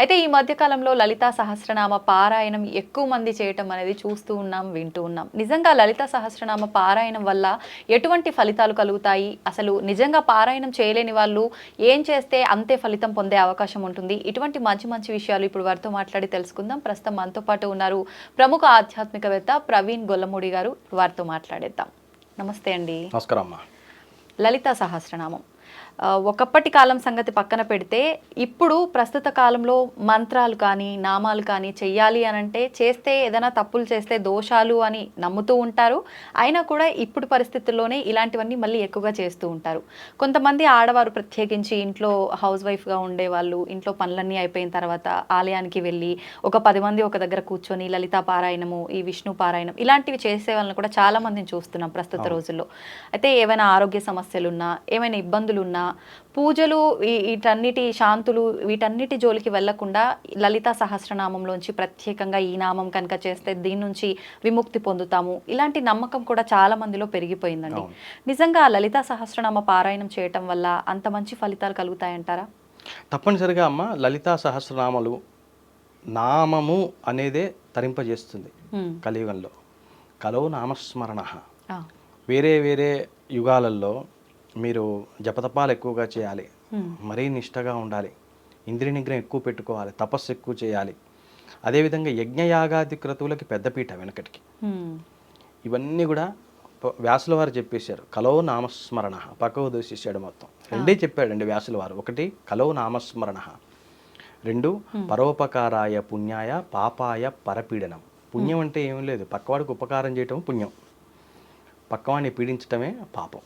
అయితే ఈ మధ్య కాలంలో లలితా సహస్రనామ పారాయణం ఎక్కువ మంది చేయటం అనేది చూస్తూ ఉన్నాం వింటూ ఉన్నాం. నిజంగా లలితా సహస్రనామ పారాయణం వల్ల ఎటువంటి ఫలితాలు కలుగుతాయి? అసలు నిజంగా పారాయణం చేయలేని వాళ్ళు ఏం చేస్తే అంతే ఫలితం పొందే అవకాశం ఉంటుంది? ఇటువంటి మంచి మంచి విషయాలు ఇప్పుడు వారితో మాట్లాడి తెలుసుకుందాం. ప్రస్తుతం మనతో పాటు ఉన్నారు ప్రముఖ ఆధ్యాత్మికవేత్త ప్రవీణ్ గొల్లమూడి గారు. వారితో మాట్లాడేద్దాం. నమస్తే అండి. నమస్కారం లలితా సహస్రనామం. ఒకప్పటి కాలం సంగతి పక్కన పెడితే ఇప్పుడు ప్రస్తుత కాలంలో మంత్రాలు కానీ నామాలు కానీ చెయ్యాలి అని అంటే చేస్తే ఏదైనా తప్పులు చేస్తే దోషాలు అని నమ్ముతూ ఉంటారు. అయినా కూడా ఇప్పుడు పరిస్థితుల్లోనే ఇలాంటివన్నీ మళ్ళీ ఎక్కువగా చేస్తూ ఉంటారు. కొంతమంది ఆడవారు ప్రత్యేకించి ఇంట్లో హౌస్ వైఫ్గా ఉండేవాళ్ళు ఇంట్లో పనులన్నీ అయిపోయిన తర్వాత ఆలయానికి వెళ్ళి ఒక పది మంది ఒక దగ్గర కూర్చొని లలితా పారాయణము ఈ విష్ణు పారాయణం ఇలాంటివి చేసే వాళ్ళని కూడా చాలా మందిని చూస్తున్నాం ప్రస్తుత రోజుల్లో. అయితే ఏమైనా ఆరోగ్య సమస్యలున్నా ఏమైనా ఇబ్బందులున్నా పూజలు వీటన్నిటి శాంతులు వీటన్నిటి జోలికి వెళ్ళకుండా లలితా సహస్రనామంలోంచి ప్రత్యేకంగా ఈ నామం కనుక చేస్తే దీని నుంచి విముక్తి పొందుతాము ఇలాంటి నమ్మకం కూడా చాలా మందిలో పెరిగిపోయిందండి. నిజంగా లలితా సహస్రనామ పారాయణం చేయటం వల్ల అంత మంచి ఫలితాలు కలుగుతాయంటారా తప్పనిసరిగా అమ్మ లలితా సహస్రనామలు నామము అనేదే తరింపజేస్తుంది. కలియుగంలో కలో నామస్మరణ. వేరే వేరే యుగాలలో మీరు జపతపాలు ఎక్కువగా చేయాలి. మరీ నిష్టగా ఉండాలి. ఇంద్రియ నిగ్రహం ఎక్కువ పెట్టుకోవాలి. తపస్సు ఎక్కువ చేయాలి. అదేవిధంగా యజ్ఞయాగాది క్రతువులకి పెద్దపీట వెనకటికి. ఇవన్నీ కూడా వ్యాసుల వారు చెప్పేశారు. కలో నామస్మరణ. పక్కకు దూసేసాడు మొత్తం. రెండే చెప్పాడండి వ్యాసుల వారు. ఒకటి కలో నామస్మరణ. రెండు పరోపకారాయ పుణ్యాయ పాపాయ పరపీడనం. పుణ్యం అంటే ఏం లేదు. పక్కవాడికి ఉపకారం చేయటం పుణ్యం. పక్కవాడిని పీడించటమే పాపం.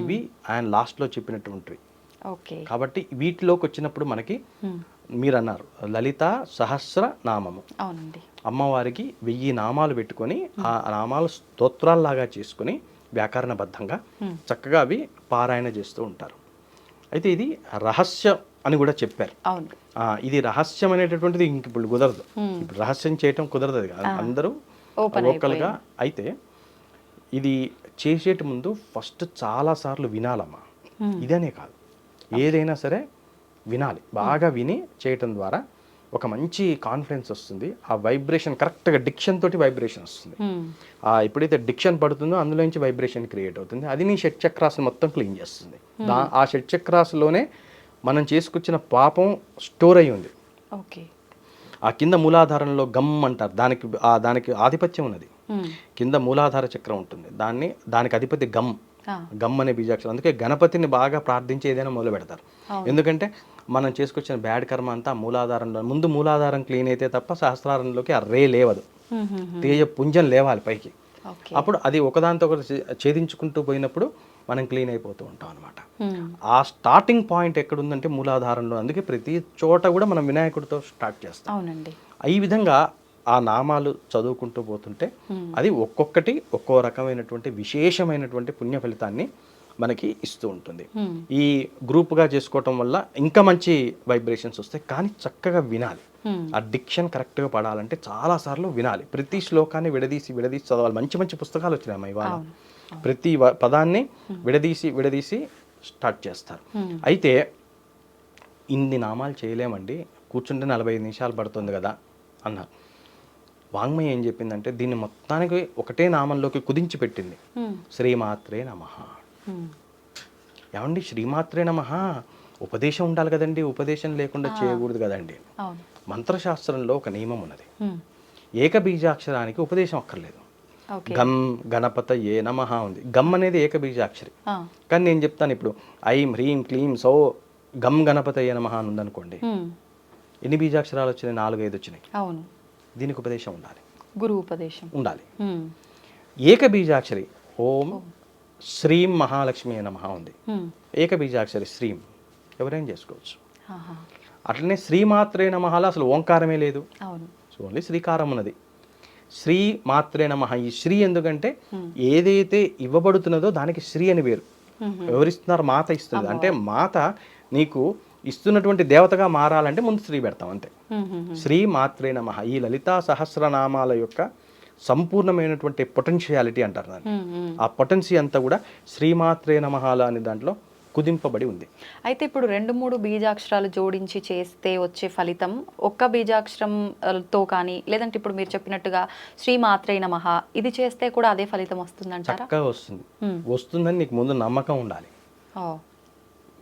ఇవి ఆయన లాస్ట్లో చెప్పినటువంటివి. ఓకే. కాబట్టి వీటిలోకి వచ్చినప్పుడు మనకి హ్మ్. మీరు అన్నారు లలిత సహస్ర నామము. అమ్మవారికి వెయ్యి నామాలు పెట్టుకొని ఆ నామాలు స్తోత్రాల్లాగా చేసుకొని వ్యాకరణబద్ధంగా చక్కగా అవి పారాయణ చేస్తూ ఉంటారు. అయితే ఇది రహస్యం అని కూడా చెప్పారు. ఇది రహస్యం అనేటటువంటిది ఇంక ఇప్పుడు కుదరదు. ఇప్పుడు రహస్యం చేయటం కుదరదు అది కాదు. అందరూ లోకల్గా అయితే ఇది చేసేటి ముందు ఫస్ట్ చాలా సార్లు వినాలమ్మా. ఇదనే కాదు. ఏదైనా సరే వినాలి. బాగా విని చేయటం ద్వారా ఒక మంచి కాన్ఫిడెన్స్ వస్తుంది. ఆ వైబ్రేషన్ కరెక్ట్గా డిక్షన్ తోటి వైబ్రేషన్ వస్తుంది. ఎప్పుడైతే డిక్షన్ పడుతుందో అందులో నుంచి వైబ్రేషన్ క్రియేట్ అవుతుంది. అది నీ షట్ చక్రాస్ మొత్తం క్లీన్ చేస్తుంది. ఆ షట్ చక్రాస్లోనే మనం చేసుకొచ్చిన పాపం స్టోర్ అయి ఉంది. ఓకే. ఆ కింద మూలాధారంలో గమ్ అంటారు. దానికి దానికి ఆధిపత్యం ఉన్నది. కింద మూలాధార చక్రం ఉంటుంది. దాన్ని దానికి అధిపతి గమ్. గమ్ అనే బీజాక్షరం. అందుకే గణపతిని బాగా ప్రార్థించి ఏదైనా మొదలు పెడతారు. ఎందుకంటే మనం చేసుకొచ్చిన బ్యాడ్ కర్మ అంతా మూలాధారంలో ముందు మూలాధారం క్లీన్ అయితే తప్ప సహస్రారంలోకి ఆ రే లేవదు. హ్మ్. తేజ పుంజం లేవాలి పైకి. అప్పుడు అది ఒకదాంతో ఒకటి ఛేదించుకుంటూ పోయినప్పుడు మనం క్లీన్ అయిపోతూ ఉంటాం అనమాట హ్మ్. ఆ స్టార్టింగ్ పాయింట్ ఎక్కడుందంటే మూలాధారంలో. అందుకే ప్రతి చోట కూడా మనం వినాయకుడితో స్టార్ట్ చేస్తాం. అవునండి. ఈ విధంగా ఆ నామాలు చదువుకుంటూ పోతుంటే అది ఒక్కొక్కటి ఒక్కో రకమైనటువంటి విశేషమైనటువంటి పుణ్య ఫలితాన్ని మనకి ఇస్తూ ఉంటుంది. ఈ గ్రూప్గా చేసుకోవటం వల్ల ఇంకా మంచి వైబ్రేషన్స్ వస్తాయి. కానీ చక్కగా వినాలి. ఆ డిక్షన్ కరెక్ట్గా పడాలంటే చాలాసార్లు వినాలి. ప్రతి శ్లోకాన్ని విడదీసి విడదీసి చదవాలి. మంచి మంచి పుస్తకాలు వచ్చినాయి ఇవాళ. ప్రతి పదాన్ని విడదీసి విడదీసి స్టార్ట్ చేస్తారు. అయితే ఇన్ని నామాలు చేయలేమండి. కూర్చుంటే నలభై ఐదు నిమిషాలు పడుతుంది కదా అన్నారు. వాంగ్మయం ఏం చెప్పిందంటే దీన్ని మొత్తానికి ఒకటే నామంలోకి కుదించి పెట్టింది. శ్రీమాత్రే నమః. ఏమండి? శ్రీమాత్రే నమః? ఉపదేశం ఉండాలి కదండి. ఉపదేశం లేకుండా చేయకూడదు కదండి. మంత్రశాస్త్రంలో ఒక నియమం ఉన్నది. ఏకబీజాక్షరానికి ఉపదేశం అక్కర్లేదు. గమ్ గణపత ఏ నమః ఉంది. గమ్ అనేది ఏకబీజాక్షరి. కానీ నేను చెప్తాను ఇప్పుడు ఐం హ్రీం క్లీం సో గమ్ గణపత ఏ నమః అని ఉందనుకోండి. ఎన్ని బీజాక్షరాలు వచ్చినాయి? నాలుగు ఐదు వచ్చినాయి. అవును. దీనికి ఉపదేశం ఉండాలి. గురు ఉపదేశం ఉండాలి. ఏకబీజాక్షరి ఓం శ్రీం మహాలక్ష్మి ఏ నమః ఉంది. ఏకబీజాక్షరి శ్రీం. ఎవరైనా చేసుకోవచ్చు. అట్లనే శ్రీమాత్రే నమఃలో అసలు ఓంకారమే లేదు. సో ఓన్లీ శ్రీకారం ఉన్నది. శ్రీ మాత్రే నమః. ఈ శ్రీ ఎందుకంటే ఏదైతే ఇవ్వబడుతున్నదో దానికి శ్రీ అని వేరు ఎవరిస్తున్నారు? మాత ఇస్తుంది అంటే మాత నీకు ఇస్తున్నటువంటి దేవతగా మారాలంటే ముందు శ్రీ పెడతాం అంతే. శ్రీ మాత్రే నమ. ఈ లలితా సహస్రనామాల యొక్క సంపూర్ణమైనటువంటి పొటెన్షియాలిటీ అంటారు దాన్ని. ఆ పొటెన్సీ అంతా కూడా శ్రీమాత్రే నమహాల అనే దాంట్లో కుదింపబడి ఉంది. అయితే ఇప్పుడు రెండు మూడు బీజాక్షరాలు జోడించి చేస్తే వచ్చే ఫలితం ఒక్క బీజాక్షరంతో కానీ లేదంటే ఇప్పుడు మీరు చెప్పినట్టుగా శ్రీ మాత్రే నమః ఇది చేస్తే కూడా అదే ఫలితం వస్తుందంటారా? చక్కగా వస్తుంది. వస్తుందని నీకు ముందు నమ్మకం ఉండాలి.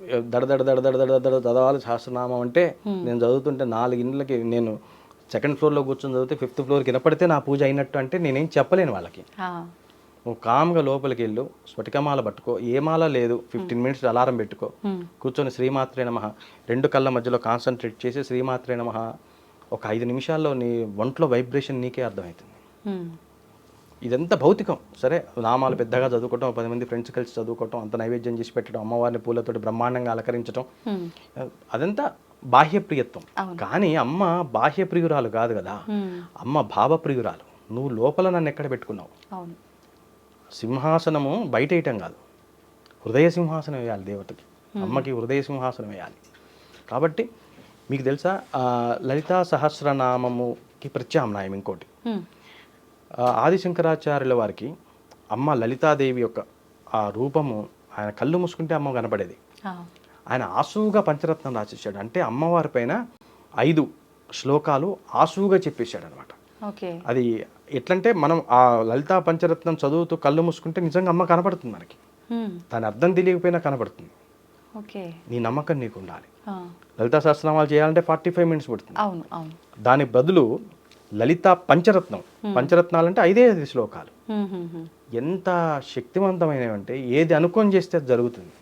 ఓ దడ దడ దడ దడ దడ దడ చదవాలి సహస్రనామం అంటే నేను చదువుతుంటే నాలుగు ఇండ్లకి నేను సెకండ్ ఫ్లోర్లో కూర్చొని చదివితే ఫిఫ్త్ ఫ్లోర్కి వినపడితే నా పూజ అయినట్టు అంటే నేనేం చెప్పలేను వాళ్ళకి. నువ్వు కామ్గా లోపలికి వెళ్ళు స్ఫటికమాల పట్టుకో ఏ మాల లేదు ఫిఫ్టీన్ మినిట్స్ అలారం పెట్టుకో. కూర్చొని శ్రీమాత్రే నమ. రెండు కళ్ళ మధ్యలో కాన్సన్ట్రేట్ చేసి శ్రీమాత్రే నమ. ఒక ఐదు నిమిషాల్లో నీ ఒంట్లో వైబ్రేషన్ నీకే అర్థమవుతుంది. ఇదంతా భౌతికం. సరే నామాలు పెద్దగా చదువుకోవటం పది మంది ఫ్రెండ్స్ కలిసి చదువుకోవటం అంత నైవేద్యం చేసి పెట్టడం అమ్మవారిని పూలతోటి బ్రహ్మాండంగా అలంకరించడం. అదంతా బాహ్య ప్రియత్వం. కానీ అమ్మ బాహ్య ప్రియురాలు కాదు. కదా. అమ్మ భావ ప్రియురాలు నువ్వు లోపల నన్ను ఎక్కడ పెట్టుకున్నావు? సింహాసనము బయట వేయటం కాదు. హృదయ సింహాసనం వేయాలి దేవతకి. అమ్మకి హృదయ సింహాసనం వేయాలి. కాబట్టి మీకు తెలుసా లలితా సహస్రనామముకి ప్రత్యామ్నాయం ఇంకోటి. ఆదిశంకరాచార్యుల వారికి అమ్మ లలితాదేవి యొక్క ఆ రూపము ఆయన కళ్ళు మూసుకుంటే అమ్మ కనపడేది. ఆ, ఆయన ఆసువుగా పంచరత్నం రాసేసాడు అంటే అమ్మవారి పైన ఐదు శ్లోకాలు ఆసువుగా చెప్పేశాడు అనమాట ఓకే. అది ఎట్లంటే మనం ఆ లలితా పంచరత్నం చదువుతూ కళ్ళు మూసుకుంటే నిజంగా అమ్మ కనపడుతుంది మనకి. దాని అర్థం తెలియకపోయినా కనపడుతుంది. ఓకే. నీ నమ్మకం నీకు ఉండాలి లలితా సహస్రనామాలు చేయాలంటే ఫార్టీ ఫైవ్ మినిట్స్ పడుతుంది. దాని బదులు లలితా పంచరత్నం. పంచరత్నాలు అంటే ఐదే ఐదు శ్లోకాలు. ఎంత శక్తివంతమైనవి అంటే ఏది అనుకొని చేస్తే అది జరుగుతుంది.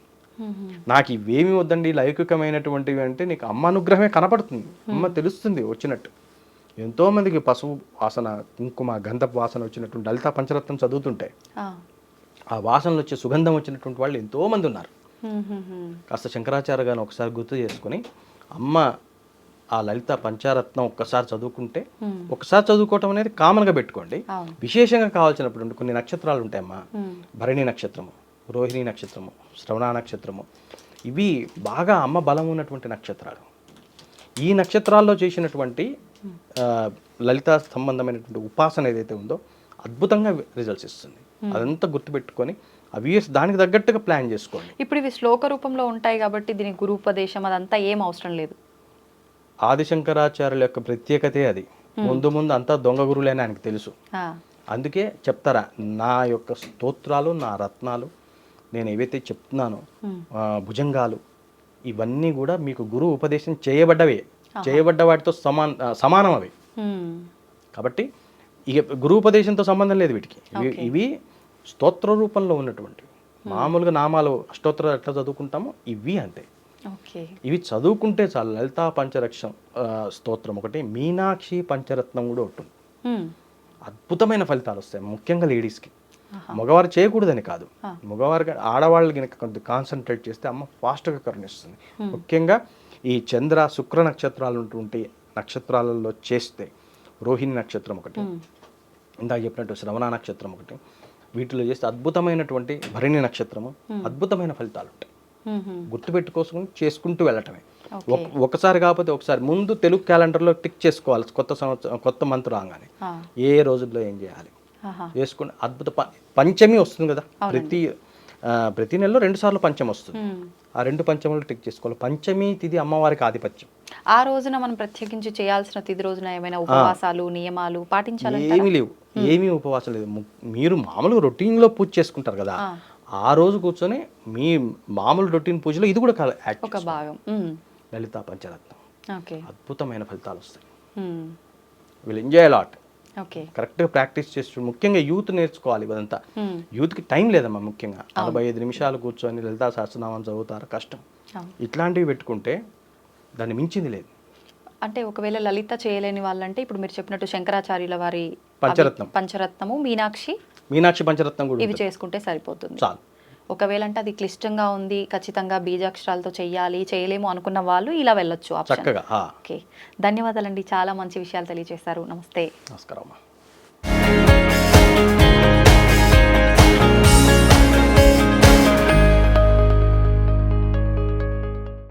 నాకు ఇవేమి వద్దండి లౌకికమైనటువంటివి అంటే నీకు అమ్మ అనుగ్రహమే కనపడుతుంది. అమ్మ తెలుస్తుంది వచ్చినట్టు. ఎంతో మందికి పసుపు వాసన కుంకుమ గంధపు వాసన వచ్చినటువంటి లలితా పంచరత్నం చదువుతుంటే ఆ, వాసనలు వచ్చే సుగంధం వచ్చినటువంటి వాళ్ళు ఎంతో మంది ఉన్నారు. కాస్త శంకరాచార్య గారిని ఒకసారి గుర్తు చేసుకొని అమ్మ ఆ లలిత పంచారత్నం ఒక్కసారి చదువుకుంటే. ఒకసారి చదువుకోవటం అనేది కామన్గా పెట్టుకోండి. విశేషంగా కావాల్సినప్పుడు కొన్ని నక్షత్రాలు ఉంటాయమ్మా. భరణి నక్షత్రము రోహిణి నక్షత్రము శ్రవణ నక్షత్రము. ఇవి బాగా అమ్మ బలం ఉన్నటువంటి నక్షత్రాలు. ఈ నక్షత్రాల్లో చేసినటువంటి లలిత సంబంధమైనటువంటి ఉపాసన ఏదైతే ఉందో అద్భుతంగా రిజల్ట్స్ ఇస్తుంది. అదంతా గుర్తుపెట్టుకొని అవి దానికి తగ్గట్టుగా ప్లాన్ చేసుకోండి. ఇప్పుడు ఇవి శ్లోక రూపంలో ఉంటాయి కాబట్టి దీనికి గురూపదేశం అదంతా ఏం అవసరం లేదు. ఆదిశంకరాచార్యుల యొక్క ప్రత్యేకతే అది. ముందు ముందు అంతా దొంగ గురువులేని ఆయనకు తెలుసు. అందుకే చెప్తారా నా యొక్క స్తోత్రాలు నా రత్నాలు నేను ఏవైతే చెప్తున్నానో భుజంగాలు ఇవన్నీ కూడా మీకు గురువు ఉపదేశం చేయబడ్డవే. చేయబడ్డ వాటితో సమాన సమానం అవి. కాబట్టి ఇక గురువు ఉపదేశంతో సంబంధం లేదు వీటికి. ఇవి స్తోత్ర రూపంలో ఉన్నటువంటివి మామూలుగా నామాలు అష్టోత్తరాలు ఎట్లా చదువుకుంటామో ఇవి అంతే. ఇవి చదువుకుంటే చాలు. లలితా పంచరక్షం స్తోత్రం ఒకటి మీనాక్షి పంచరత్నం కూడా ఉంటుంది. అద్భుతమైన ఫలితాలు వస్తాయి ముఖ్యంగా లేడీస్కి. మగవారు చేయకూడదని కాదు. మగవారికి ఆడవాళ్ళు కనుక కొంత కాన్సన్ట్రేట్ చేస్తే అమ్మ ఫాస్ట్గా కరుణిస్తుంది. ముఖ్యంగా ఈ చంద్ర శుక్ర నక్షత్రాలు ఉన్నటువంటి నక్షత్రాలలో చేస్తే రోహిణి నక్షత్రం ఒకటి ఇందాక చెప్పినట్టు శ్రవణ నక్షత్రం ఒకటి వీటిలో చేస్తే అద్భుతమైనటువంటి భరణి నక్షత్రము అద్భుతమైన ఫలితాలు ఉంటాయి. గుర్తుపెట్టుకోసుకుని చేసుకుంటూ వెళ్ళటమే. ఒకసారి కాకపోతే ఒకసారి. ముందు తెలుగు క్యాలెండర్లో టిక్ చేసుకోవాలి. కొత్త సంవత్సరం కొత్త మంత్ రాగానే. ఏ రోజుల్లో ఏం చేయాలి? ఆహా. వేసుకుని అద్భుత పంచమి వస్తుంది కదా. ప్రతి ప్రతి నెలలో రెండు సార్లు పంచమి వస్తుంది. హ్మ్. ఆ రెండు పంచములు టిక్ చేసుకోవాలి. పంచమి తిథి అమ్మవారికి ఆధిపత్యం. ఆ రోజున మనం ప్రత్యేకించి చేయాల్సిన తిథి రోజున ఏమైనా ఉపవాసాలు నియమాలు పాటించాలంటే ఏమీ లేవు. ఏమీ ఉపవాసం లేదు. మీరు మామూలుగా రొటీన్లో పూజ చేసుకుంటారు కదా. ఆ. రోజు కూర్చొని మీ మామూలు రొటీన్ పూజలో ఇది కూడా ఒక. భాగం. లలితా పంచరత్నం ఓకే అద్భుతమైన ఫలితాలు వస్తాయి. వీళ్ళు ఎంజాయ్ లాట్ ఓకే కరెక్ట్గా ప్రాక్టీస్ చేస్తూ ముఖ్యంగా యూత్ నేర్చుకోవాలి ఇదంతా. యూత్కి టైం లేదమ్మా ముఖ్యంగా నలభై ఐదు నిమిషాలు కూర్చొని లలితా సహస్రనామం చదువుతారు కష్టం. ఇట్లాంటివి పెట్టుకుంటే దాన్ని మించింది లేదు అంటే ఒకవేళ లలిత చేయలేని వాళ్ళంటే ఇప్పుడు మీరు చెప్పినట్టు శంకరాచార్యుల వారి పంచరత్నం. పంచరత్నము మీనాక్షి. మీనాక్షి పంచరత్నం కూడా ఇవి. చేసుకుంటే సరిపోతుంది. చాలు. ఒకవేళ అంటే అది క్లిష్టంగా ఉంది ఖచ్చితంగా బీజాక్షరాలతో చెయ్యాలి చేయలేము అనుకున్న వాళ్ళు ఇలా వెళ్ళొచ్చు ఆప్షన్. చక్కగా ఓకే. ధన్యవాదాలండి. చాలా మంచి విషయాలు తెలియజేశారు. నమస్తే. నమస్కారం